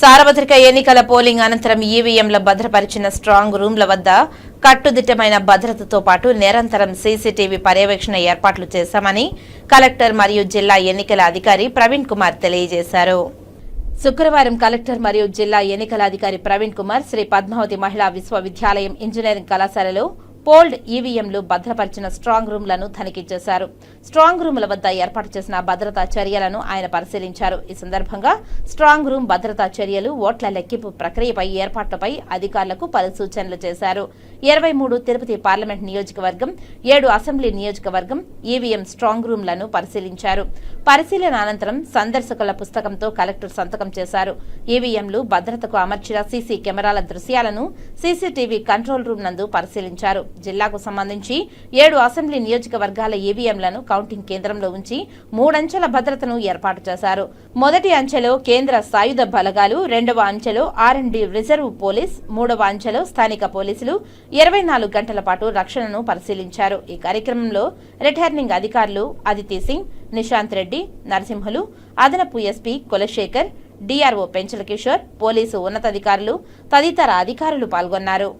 సార్వత్రిక ఎన్నికల పోలింగ్ అనంతరం ఈవీఎంల భద్రపరిచిన స్ట్రాంగ్ రూమ్ల వద్ద కట్టుదిట్టమైన భద్రతతో పాటు నిరంతరం సీసీటీవీ పర్యవేక్షణ ఏర్పాట్లు చేశామని కలెక్టర్ మరియు జిల్లా ఎన్నికల అధికారి ప్రవీణ్ కుమార్ తెలియజేశారు. శుక్రవారం కలెక్టర్ మరియు జిల్లా ఎన్నికల అధికారి ప్రవీణ్ కుమార్ శ్రీ పద్మావతి మహిళా విశ్వవిద్యాలయం ఇంజనీరింగ్ కళాశాలలో పోల్డ్ ఈవీఎంలు భద్రపరిచిన స్ట్రాంగ్ రూమ్లను తనిఖీ చేశారు. స్ట్రాంగ్ రూముల వద్ద ఏర్పాటు చేసిన భద్రతా చర్యలను ఆయన పరిశీలించారు. ఈ సందర్భంగా స్ట్రాంగ్ రూమ్ భద్రతా చర్యలు ఓట్ల లెక్కింపు ప్రక్రియపై ఏర్పాట్లపై అధికారులకు పలు సూచనలు చేశారు. ఇరవై మూడు తిరుపతి పార్లమెంట్ నియోజకవర్గం ఏడు అసెంబ్లీ నియోజకవర్గం ఈవీఎం స్ట్రాంగ్ రూమ్లను పరిశీలించారు. పరిశీలన అనంతరం సందర్శకుల పుస్తకంతో కలెక్టర్ సంతకం చేశారు. ఈవీఎంలు భద్రతకు అమర్చిన సీసీ కెమెరాల దృశ్యాలను సీసీటీవీ కంట్రోల్ రూమ్ నందు పరిశీలించారు. జిల్లాకు సంబంధించి ఏడు అసెంబ్లీ నియోజకవర్గాల ఈవీఎంలను కౌంటింగ్ కేంద్రంలో ఉంచి మూడంచెల భద్రతను ఏర్పాటు చేశారు. మొదటి అంచెలో కేంద్ర సాయుధ బలగాలు రెండవ అంచెలో R and D reserve police మూడవ అంచెలో స్థానిక పోలీసులు ఇరవై నాలుగు గంటల పాటు రక్షణను పరిశీలించారు. ఈ కార్యక్రమంలో రిటర్నింగ్ అధికారులు అదితి సింగ్ నిశాంత్ రెడ్డి నరసింహులు అదనపు SP Kulasekhar DRO Penchala Kishore police ఉన్నతాధికారులు తదితర అధికారులు పాల్గొన్నారు.